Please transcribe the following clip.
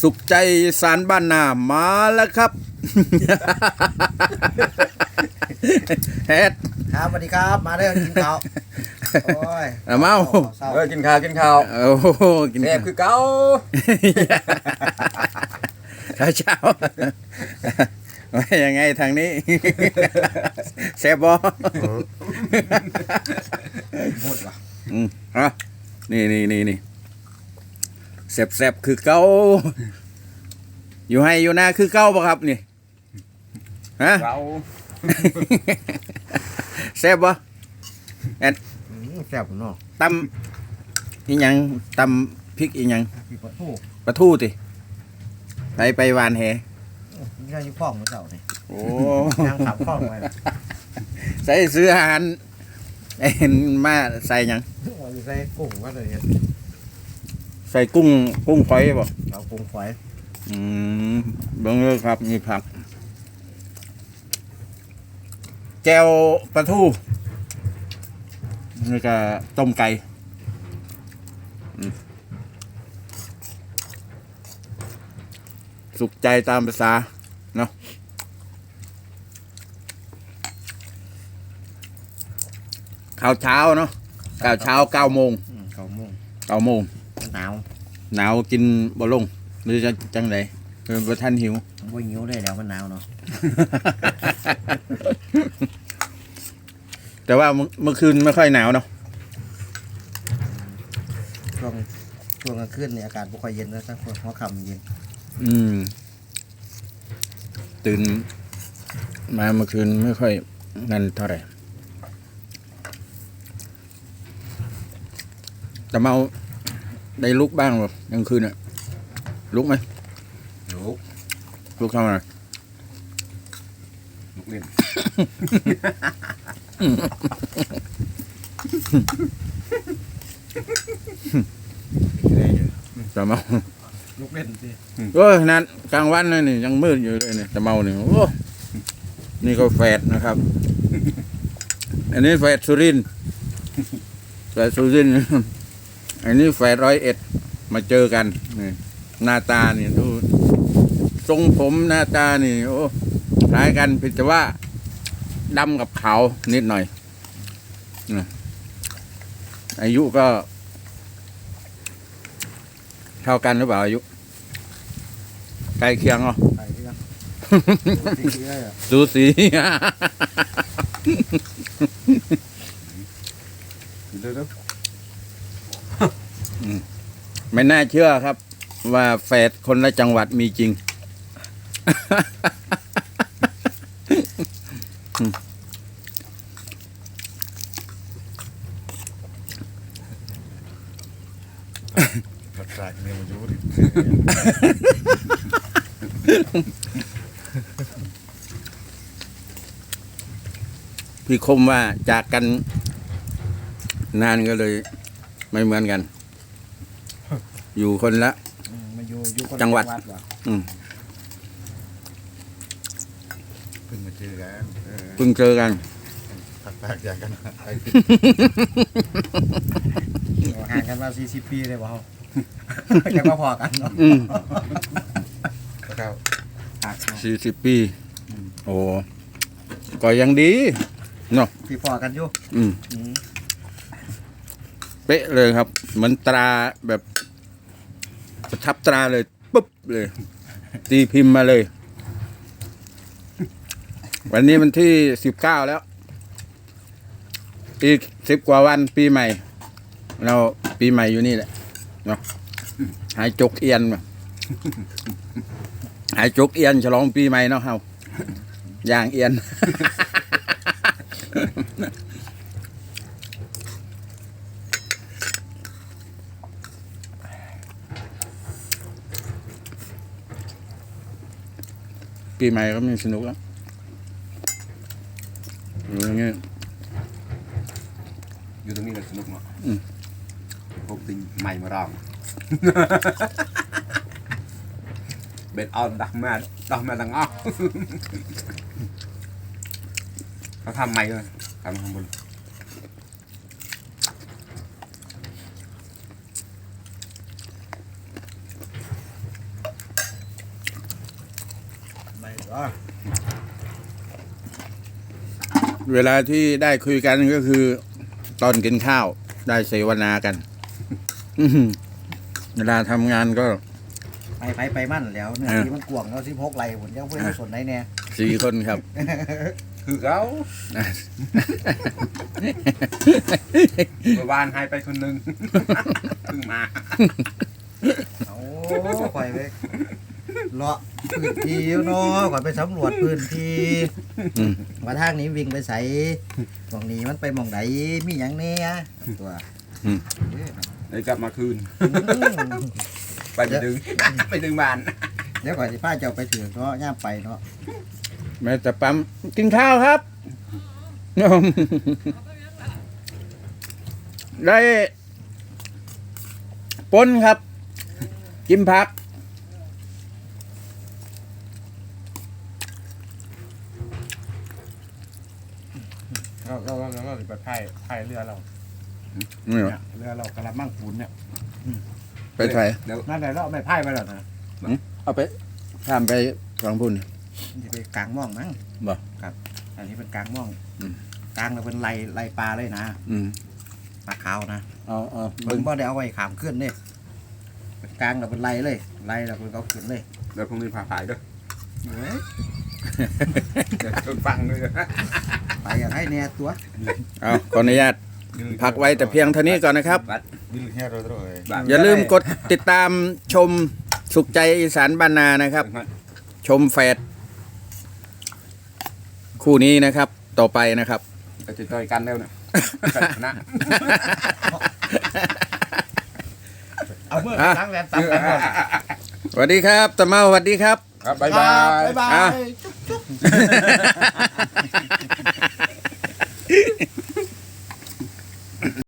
สุขใจสารบ้านนามาแล้วครับ แฮดครับสวัสดีครับ มาเด้อกินข้าวโอ้ยเอาเมาเศร้าเออกินข้าวกินข้าวโอ้โหกินแซ่บคือเก่าข้าวเช้าว่ายังไงทางนี้แซ่บบ่หมดว่ะอืมฮะนี่นี่นี่นี่ แซ่บแซ่บคือเก้า อยู่ให้อยู่หน้าคือเก้าป่ะครับนี่ฮะเก่าแซ่บบ่อืมแซ่บเนาะตำอีหยังตำพริกอีหยังพี่ปะทูปลาทูติไปไปหวานแหนี่ก็อยู่คล้องมื้อเช้านี่โอ้นั่งขับคล้องไว้ใส่ซื้ออาหารเอ็นมาใส่หยังว่าอยู่ใส่กุ้งว่าเลยเนี่ย ใส่กุ้งกุ้งฝอยบ่เอากุ้งฝอยอืมเบิ่งเลยครับมีผักแก้วปลาทูนี่ก็ต้มไก่อืมสุขใจตามภาษาเนาะข้าวเช้าเนาะข้าวเช้าเก้าโมงอืมเก้าโมงเก้าโมงหนาว หนาวกินบ่ลงหรือจะจังไดเออบ่ทันหิวบ่หิวเลยแล้วมันหนาวเนาะ แต่ว่าเมื่อเมื่อคืนไม่ค่อยหนาวเนาะช่วงช่วงกลางคืนเนี่ยอากาศบ่ค่อยเย็นนะทั้งหัวค่ำเย็น อืม ตื่น มาเมื่อคืนไม่ค่อยนั่นเท่าไหร่แต่เมา ได้ลุกบ้างบ่กลางคืนอะลุกไหมลูกลุกทำอะไรลูกเล่นแต่เมาลูกเล่นสิโอ้ยนั่นกลางวันเลยนี่ยังมืดอยู่เลยนี่แต่เมานี่โอ้นี่ก็แฟดนะครับ อันนี้แฟดสุรินทร์แฟดสุรินทร์ อันนี้แฟดร้อยเอ็ดมาเจอกันนี่หน้าตานี่ดูทรงผมหน้าตานี่โอ้คล้ายกันเพียงแต่ว่าดำกับขาวนิดหน่อยนะอายุก็ เท่ากันหรือเปล่าอายุใกล้เคียงเหรอไปเรื่องสิเลยอะดูสีเดี๋ยว ไม่น่าเชื่อครับ ว่าแฝดคนละจังหวัดมีจริงผัดสายเนี่หยุดพี่คมว่าจากกันนานก็เลยไม่เหมือนกัน อยู่คนละ อืมมาอยู่อยู่คนละจังหวัดว่ะอืมเพิ่งมาเจอกันเออเพิ่งเจอกันผัดปากจากกันไปห่างกันมา40ปีเลยบ่เฮาจะมาพอกันเนาะอืมข้าวสี่สิบปี โอ้ก็ยังดีพี่พอกันอยู่อืมอืมเป๊ะเลยครับ เหมือนตราแบบ ประทับตราเลยปุ๊บเลย ตีพิมพ์มาเลย วันนี้วันที่สิบเก้าแล้ว อีกสิบกว่าวันปีใหม่ เราปีใหม่อยู่นี่แหละเนาะหายจกเอียนมาหายจกเอียนฉลองปีใหม่เนาะเฮาย่างเอียน ปีใหม่ก็มีสนุกแล้วอยู่อย่างเงี้ยอยู่ตรงนี้เลยสนุกเนาะอืมพบติงใหม่มาร้องเบ็ดเอาดักมาดักมาดังอ้อเขาทำใหม่เลยทำข้างบน เวลาที่ได้คุยกันก็คือ ตอนกินข้าว ได้เสวนากันอื้อหือเวลาทำงานก็ไปไปไปมั่นแล้วเนื้อเออที่มันกวางแล้วสิบหกไหลผลยังไม่ได้สนไหนแน่สี่คนครับ คือเขาเมื่อวานให้ไปคนหนึ่งเพิ่งมาเอาข่อยไป เลาะพื้นที่เนาะข่อยไปสำรวจพื้นที่อืม ว่าทางนี้วิ่งไปใส่ตรงนี้มันไปหมองไหนมีหยังแน่ตัวอืม เอ้ยเลยกลับมาคืนอืมไปไปดึง ไปดึงบ้านเดี๋ยวก่อนสิพาเจ้าไปถือเนาะย่ามไปเนาะแม่แต่ปั๊มกินข้าวครับ ได้ปนครับ กินผัก เราเราเราเราไปพายพายเรือเรานี่เนี่ยเรือเรากระมังปูนเนี่ยไปไถเดี๋ยวนั่นแหละเราเอาไม่พายไปแล้วนะเอาไปข้ามไปฝั่งพุ่นมันจะไปกลางม่องมั้งบ่ครับ อันนี้เป็นกลางม่องอืม กลางเราเป็นไล่ไล่ปลาเลยนะอืมปลาขาวนะเอาเอาเบิ่เบิ่งงบ่ได้เอาไว้ขามขึ้นเนี่ยเป็นกลางเราเป็นไล่เลยไล่เราเป็นเอาขึ้นเลยเดี๋ยวพรุ่งนี้พาไปด้วยเฮ้ยเดี๋ยวชวน ฟังด้วยไปอยากให้แน่ตัวเอาขออนุญาตพักไว้แต่เพียงเท่านี้ก่อนนะครับบัด Vill här och dra. บัดอย่าลืมกดติดตามชมสุขใจอีสานบ้านนานะครับ ชมแฟดคู่นี้นะครับ ต่อไปนะครับก็จะต่อยกันแล้วนะนะเอาเมื่ออะล้างแหวนตับกันก่อนสวัสดีครับตะเมาสวัสดีครับ ครับบ๊ายบายบ๊ายบาอะย Yeah.